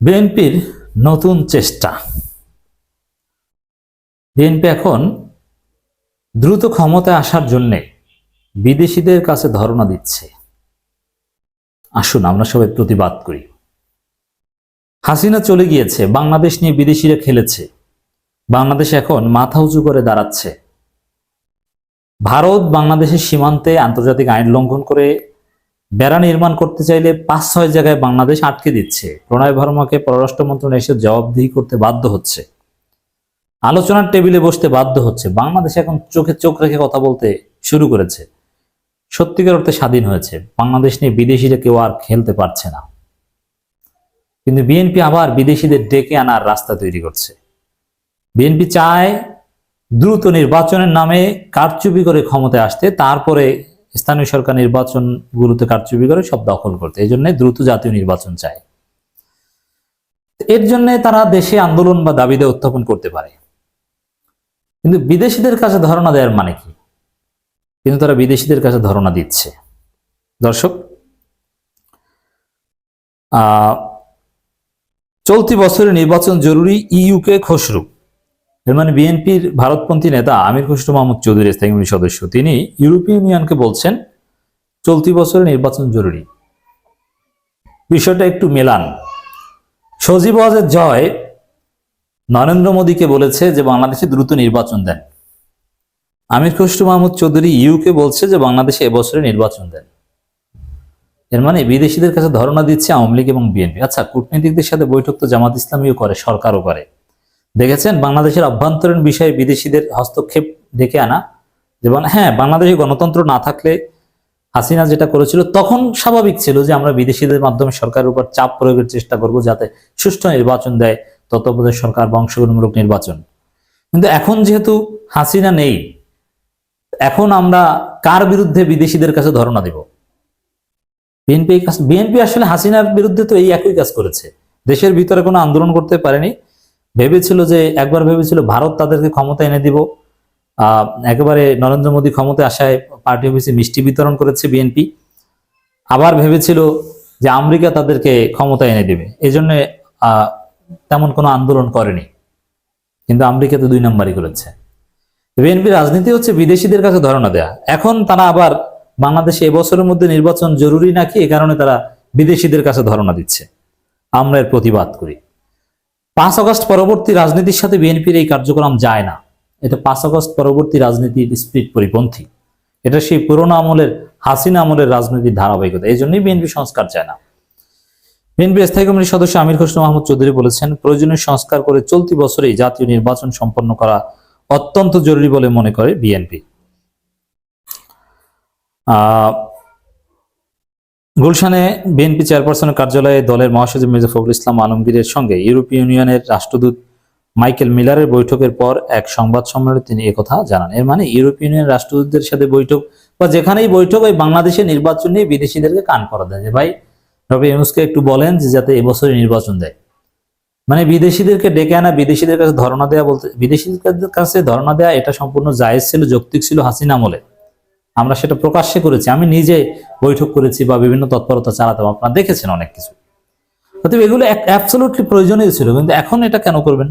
বিএনপির নতুন চেষ্টা। বিএনপি এখন দ্রুত ক্ষমতায় আসার জন্য বিদেশিদের কাছে ধর্ণা দিচ্ছে। আসুন আমরা সবাই প্রতিবাদ করি। হাসিনা চলে গিয়েছে, বাংলাদেশ নিয়ে বিদেশিরা খেলেছে। বাংলাদেশ এখন মাথা উঁচু করে দাঁড়াচ্ছে। ভারত বাংলাদেশের সীমান্তে আন্তর্জাতিক আইন লঙ্ঘন করে বেড়া নির্মাণ করতে চাইলে পাঁচ ছয় জায়গায় বাংলাদেশ আটকে দিচ্ছে। প্রণয় ভার্মাকে পররাষ্ট্র মন্ত্রণালয় এসে জবাবদিহি করতে বাধ্য হচ্ছে। আলোচনার টেবিলে বসতে বাধ্য হচ্ছে। বাংলাদেশ এখন চোখে চোখ রেখে কথা বলতে শুরু করেছে। সত্যিকার অর্থে স্বাধীন হয়েছে। বাংলাদেশ নিয়ে বিদেশিরা কেউ আর খেলতে পারছে না। কিন্তু বিএনপি আবার বিদেশিদের ডেকে আনার রাস্তা তৈরি করছে। বিএনপি চায় দ্রুত নির্বাচনের নামে কারচুপি করে ক্ষমতায় আসতে, তারপরে স্থানীয় সরকার নির্বাচনগুলোতে কারচুপি করে সব দখল করতে। এই জন্য দ্রুত জাতীয় নির্বাচন চায়। এর জন্য তারা দেশে আন্দোলন বা দাবিদে উত্থাপন করতে পারে। কিন্তু বিদেশিদের কাছে ধারণা দেওয়ার মানে কি? কিন্তু তারা বিদেশিদের কাছে ধারণা দিচ্ছে। দর্শক চলতি বছরের নির্বাচন জরুরি ইউকে খসরু। এর মানে বিএনপির ভারতপন্থী নেতা আমির খসরু মাহমুদ চৌধুরী স্থায়ী সদস্য। তিনি ইউরোপীয় ইউনিয়নকে বলছেন, চলতি বছরের নির্বাচন জরুরি। বিষয়টা একটু মেলান। সজীব ওয়াজের জয় নরেন্দ্র মোদীকে বলেছে যে বাংলাদেশে দ্রুত নির্বাচন দেন। আমির খসরু মাহমুদ চৌধুরী ইউকে বলছে যে বাংলাদেশে এবছরে নির্বাচন দেন। এর মানে বিদেশিদের কাছে ধারণা দিচ্ছে আওয়ামী লীগ এবং বিএনপি। আচ্ছা কূটনীতিকদের সাথে বৈঠক তো জামাত ইসলামীও করে, সরকারও করে। দেখেছেন? বাংলাদেশের অভ্যন্তরীণ বিষয়ে বিদেশিদের হস্তক্ষেপ ডেকে আনা। যেমন হ্যাঁ বাংলাদেশে গণতন্ত্র না থাকলে হাসিনা যেটা করেছিল, তখন স্বাভাবিক ছিল যে আমরা বিদেশিদের মাধ্যমে সরকারের উপর চাপ প্রয়োগের চেষ্টা করব যাতে সুষ্ঠু নির্বাচন দেয় তত্ত্বাবধায়ক সরকার বংশগণমূলক নির্বাচন। কিন্তু এখন যেহেতু হাসিনা নেই, এখন আমরা কার বিরুদ্ধে বিদেশিদের কাছে ধর্ণা দেব? বিএনপি বিএনপি আসলে হাসিনার বিরুদ্ধে তো এই একই কাজ করেছে। দেশের ভিতরে কোনো আন্দোলন করতে পারেনি ভেবেছিল যে, একবার ভেবেছিল ভারত তাদেরকে ক্ষমতা এনে দিব। একেবারে নরেন্দ্র মোদী ক্ষমতায় আসায় পার্টি অফিসে মিষ্টি বিতরণ করেছে বিএনপি। আবার ভেবেছিল যে আমেরিকা তাদেরকে ক্ষমতা এনে দেবে। এই জন্য তেমন কোনো আন্দোলন করেনি। কিন্তু আমেরিকা তো দুই নম্বরই করেছে। বিএনপি রাজনীতি হচ্ছে বিদেশিদের কাছে ধারণা দেয়া। এখন তারা আবার বাংলাদেশে এবছরের মধ্যে নির্বাচন জরুরি নাকি এ কারণে তারা বিদেশিদের কাছে ধারণা দিচ্ছে? আমরা এর প্রতিবাদ করি। পাঁচ আগস্ট পরবর্তী রাজনীতির সাথে বিএনপির এই কার্যক্রম যায় না। এটা পাঁচ আগস্ট পরবর্তী রাজনীতির স্পিড পরিপন্থী। এটা সেই পুরোনো আমলের, হাসিনা আমলের রাজনীতির ধারাবাহিকতা। এই জন্যই বিএনপি সংস্কার চায় না। বিএনপি স্থায়ী কমিটির সদস্য আমির খসরু মাহমুদ চৌধুরী বলেছেন, প্রয়োজনীয় সংস্কার করে চলতি বছরেই জাতীয় নির্বাচন সম্পন্ন করা অত্যন্ত জরুরি বলে মনে করে বিএনপি। গুলশানে বিএনপি চেয়ারপারসনের কার্যালয়ে দলের মহাসচিব মির্জা ফখরুল ইসলাম আলমগীরের সঙ্গে ইউরোপীয় ইউনিয়নের রাষ্ট্রদূত মাইকেল মিলারের বৈঠকের পর এক সংবাদ সম্মেলনে তিনি একথা জানান। এর মানে ইউরোপীয় ইউনিয়নের রাষ্ট্রদূতদের সাথে বৈঠক বা যেখানেই বৈঠক ওই বাংলাদেশের নির্বাচন নিয়ে বিদেশিদেরকে কান করা দেয় যে, ভাই রবি ইউনুসকে একটু বলেন যে যাতে এবছরই নির্বাচন দেয়। মানে বিদেশিদেরকে ডেকে আনা, বিদেশিদের কাছে ধর্ণা দেওয়া বলতে, বিদেশিদের কাছে ধর্ণা দেওয়া এটা সম্পূর্ণ জায়েজ ছিল, যৌক্তিক ছিল হাসিনা আমলে। আমরা সেটা প্রকাশ্যে করেছি, আমি নিজে বৈঠক করেছি বা বিভিন্ন তৎপরতা চালাতাম, আপনারা দেখেছেন অনেক কিছু। অতএব এগুলো অ্যাবসলুটলি প্রয়োজনীয় ছিল, কিন্তু এখন এটা কেন করবেন?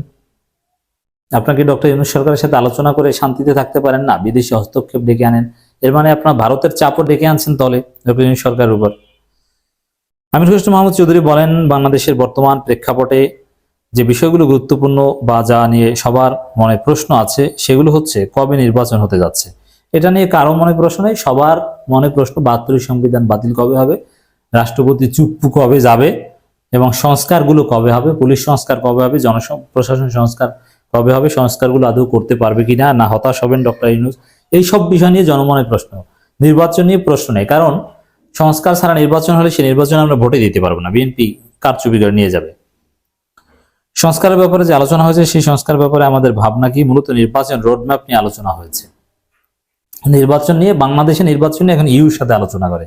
আপনাকে ডক্টর ইউনুস সরকারের সাথে আলোচনা করে শান্তিতে থাকতে পারেন? না, বিদেশি হস্তক্ষেপ ডেকে আনেন। এর মানে আপনার ভারতের চাপও ডেকে আনছেন তলে ডক্টর ইউনুস সরকারের উপর। আমির হোসেন মাহমুদ চৌধুরী বলেন, বাংলাদেশের বর্তমান প্রেক্ষাপটে যে বিষয়গুলো গুরুত্বপূর্ণ বা যা নিয়ে সবার মনে প্রশ্ন আছে, সেগুলো হচ্ছে কবে নির্বাচন হতে যাচ্ছে। এটা নিয়ে কারও মনে প্রশ্ন নেই, সবার মনে প্রশ্ন, বাহাত্তরের সংবিধান বাতিল কবে হবে, রাষ্ট্রপতি চুপ্পু কবে যাবে এবং সংস্কারগুলো কবে হবে, পুলিশ সংস্কার কবে হবে জন প্রশাসন সংস্কার কবে হবে, সংস্কারগুলো আদৌ করতে পারবে কিনা, না হতাশ হবেন ডক্টর ইউনুস? এই সব বিষয় নিয়ে জনমনের প্রশ্ন। নির্বাচন নিয়ে প্রশ্ন নেই, কারণ সংস্কার ছাড়া নির্বাচন হলে সেই নির্বাচনে আমরা ভোটে দিতে পারব না, বিএনপি কারচুপি করে নিয়ে যাবে। সংস্কারের ব্যাপারে যে আলোচনা হয়েছে, সেই সংস্কার ব্যাপারে আমাদের ভাবনা কি? মূলত নির্বাচন রোডম্যাপ নিয়ে আলোচনা হয়েছে। নির্বাচন নিয়ে বাংলাদেশে নির্বাচন নিয়ে এখন ইউর সাথে আলোচনা করে।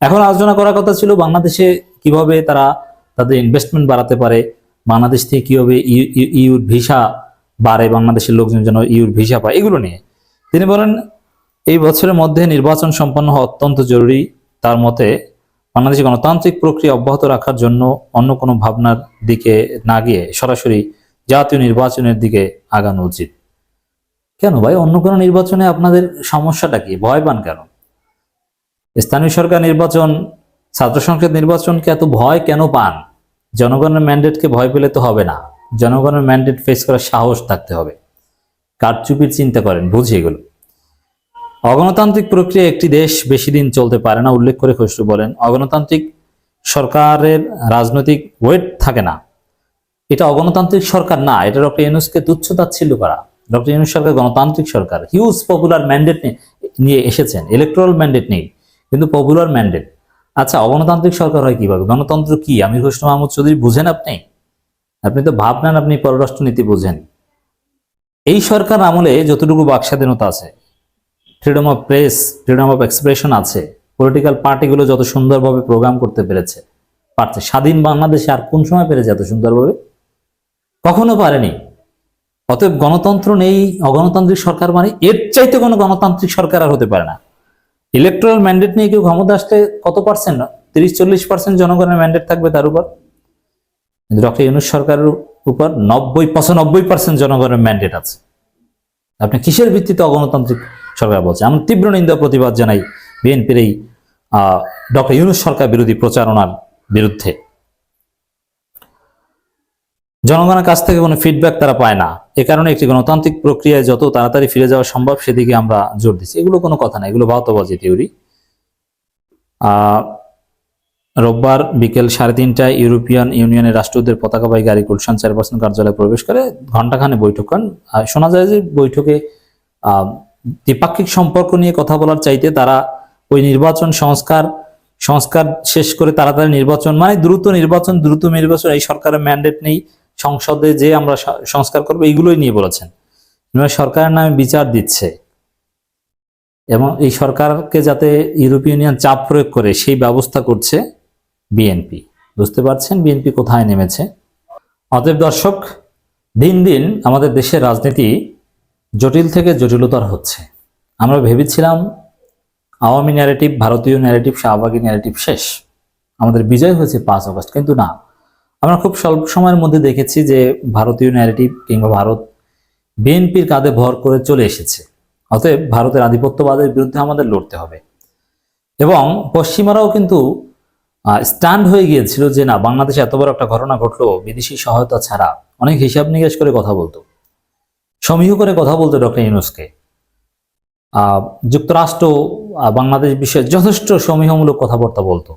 এখন আলোচনা করার কথা ছিল বাংলাদেশে কীভাবে তারা তাদের ইনভেস্টমেন্ট বাড়াতে পারে, বাংলাদেশ থেকে কীভাবে ইউ- ইউ- ইউর ভিসা বাড়ে, বাংলাদেশের লোকজন যেন ইউর ভিসা পায়, এগুলো নিয়ে। তিনি বলেন, এই বছরের মধ্যে নির্বাচন সম্পন্ন হওয়া অত্যন্ত জরুরি। তার মতে, বাংলাদেশে গণতান্ত্রিক প্রক্রিয়া অব্যাহত রাখার জন্য অন্য কোনো ভাবনার দিকে না গিয়ে সরাসরি জাতীয় নির্বাচনের দিকে আগানো উচিত। কেন ভাই? অন্য কোনো নির্বাচনে আপনাদের সমস্যাটা কি? ভয় পান কেন? স্থানীয় সরকার নির্বাচন, ছাত্র সংসদ নির্বাচনকে এত ভয় কেন পান? জনগণের ম্যান্ডেটকে ভয় পেলে তো হবে না। জনগণের ম্যান্ডেট ফেস করার সাহস থাকতে হবে। কারচুপির চিন্তা করেন বুঝি এগুলো। অগণতান্ত্রিক প্রক্রিয়া একটি দেশ বেশি দিন চলতে পারে না, উল্লেখ করে খসরু বলেন। অগণতান্ত্রিক সরকারের রাজনৈতিক ওয়েট থাকে না। এটা অগণতান্ত্রিক সরকার না এটা ডক্টর এনুসকে তুচ্ছ তাচ্ছিল্য করা। ডক্টর ইউনুস সরকার গণতান্ত্রিক সরকার হিউজ পপুলার ম্যান্ডেট নিয়ে এসেছেন ইলেকট্রাল ম্যান্ডেট নেই, কিন্তু পপুলার ম্যান্ডেট আচ্ছা অগণতান্ত্রিক সরকার হয় কীভাবে? গণতন্ত্র কি? আমির হোসেন মাহমুদ চৌধুরী বুঝেন আপনি? আপনি তো ভাবনান আপনি পররাষ্ট্রনীতি বুঝেন। এই সরকার আমলে যতটুকু বাক স্বাধীনতা আছে freedom of press freedom of expression আছে পলিটিক্যাল পার্টিগুলো যত সুন্দরভাবে প্রোগ্রাম করতে পেরেছে, পারছে। স্বাধীন বাংলাদেশে আর কোন সময় পেরেছে এত সুন্দরভাবে? কখনো পারেনি। অতএব গণতন্ত্র নেই, অগণতান্ত্রিক সরকার মানে এর চাইতে কোনো গণতান্ত্রিক সরকার আর হতে পারে না। ইলেকট্রাল ম্যান্ডেট নিয়ে কেউ ক্ষমতা আসতে কত পার্সেন্ট তিরিশ, চল্লিশ পার্সেন্ট জনগণের ম্যান্ডেট থাকবে তার উপর। ডক্টর ইউনুস সরকারের উপর নব্বই, পঁচানব্বই পার্সেন্ট জনগণের ম্যান্ডেট আছে। আপনি কিসের ভিত্তিতে অগণতান্ত্রিক সরকার বলছে আমি তীব্র নিন্দা প্রতিবাদ জানাই বিএনপির এই ডক্টর ইউনুস সরকার বিরোধী প্রচারণার বিরুদ্ধে। জনগণের কাছ থেকে কোনো ফিডব্যাক তারা পায় না। এ কারণে একটি গণতান্ত্রিক প্রক্রিয়ায় যত তাড়াতাড়ি ফিরে যাওয়া সম্ভব, সেদিকে আমরা জোর দিচ্ছি। এগুলো কোনো কথা না, এগুলো ভাওতাবাজি থিওরি রোববার বিকেল সাড়ে তিনটায় ইউরোপিয়ান ইউনিয়নের রাষ্ট্রদূতের পতাকাবাহী গাড়ি গুলশান চেয়ারপারসন কার্যালয়ে প্রবেশ করে ঘণ্টাখানে বৈঠক করেন। শোনা যায় যে বৈঠকে দ্বিপাক্ষিক সম্পর্ক নিয়ে কথা বলার চাইতে তারা ওই নির্বাচন সংস্কার সংস্কার শেষ করে তাড়াতাড়ি নির্বাচন মানে দ্রুত নির্বাচন দ্রুত নির্বাচন, এই সরকারের ম্যান্ডেট নেই। সংসদে যে আমরা সংস্কার করব, এইগুলোই নিয়ে বলেছেন। সরকারের নামে বিচার দিচ্ছে। এবং এই সরকারকে যাতে ইউরোপীয় ইউনিয়ন চাপ প্রয়োগ করে, সেই ব্যবস্থা করছে বিএনপি। বুঝতে পারছেন বিএনপি কোথায় নেমেছে? অতএব দর্শক, দিন দিন আমাদের দেশের রাজনীতি জটিল থেকে জটিলতর হচ্ছে। আমরা ভেবেছিলাম আওয়ামী ন্যারেটিভ ভারতীয় ন্যারেটিভ শাহবাগী ন্যারেটিভ শেষ। আমাদের বিজয় হয়েছে পাঁচ আগস্ট, কিন্তু না। আমরা খুব স্বল্প সময়ের মধ্যে দেখেছি যে ভারতীয় ন্যারেটিভ কিংবা ভারত বিএনপির কাঁধে ভর করে চলে এসেছে। অতএব ভারতের আধিপত্যবাদের বিরুদ্ধে আমাদের লড়তে হবে। এবং পশ্চিমারাও কিন্তু স্ট্যান্ড হয়ে গিয়েছিল যে না, বাংলাদেশে এত বড় একটা ঘটনা ঘটলো, বিদেশি সহায়তা ছাড়া। অনেক হিসাব নিকাশ করে কথা বলতো। সমীহ করে কথা বলতো ডক্টর ইউনুসকে। যুক্তরাষ্ট্র বাংলাদেশ বিষয়ে যথেষ্ট সমীহমূলক কথাবার্তা বলতো।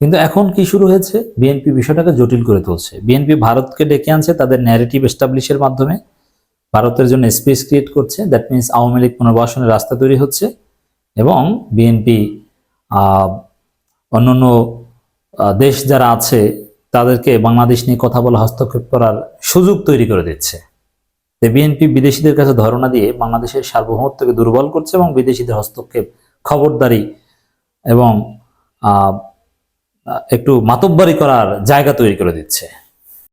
কিন্তু এখন কি শুরু হয়েছে? বিএনপি বিষয়টাকে জটিল করে তুলছে। বিএনপি ভারতকে ডেকে আনছে তাদের ন্যারেটিভ এস্টাবলিশের মাধ্যমে। ভারতের জন্য স্পেস ক্রিয়েট করছে। দ্যাট মিনস আওয়ামী লীগ পুনর্বাসনের রাস্তা তৈরি হচ্ছে এবং বিএনপি অন্যান্য দেশ যারা আছে, তাদেরকে বাংলাদেশ নিয়ে কথা বলা, হস্তক্ষেপ করার সুযোগ তৈরি করে দিচ্ছে। বিএনপি বিদেশিদের কাছে ধারণা দিয়ে বাংলাদেশের সার্বভৌমত্বকে দুর্বল করছে এবং বিদেশিদের হস্তক্ষেপ খবরদারি এবং একটু মাতব্বারি করার জায়গা তৈরি করে দিচ্ছে।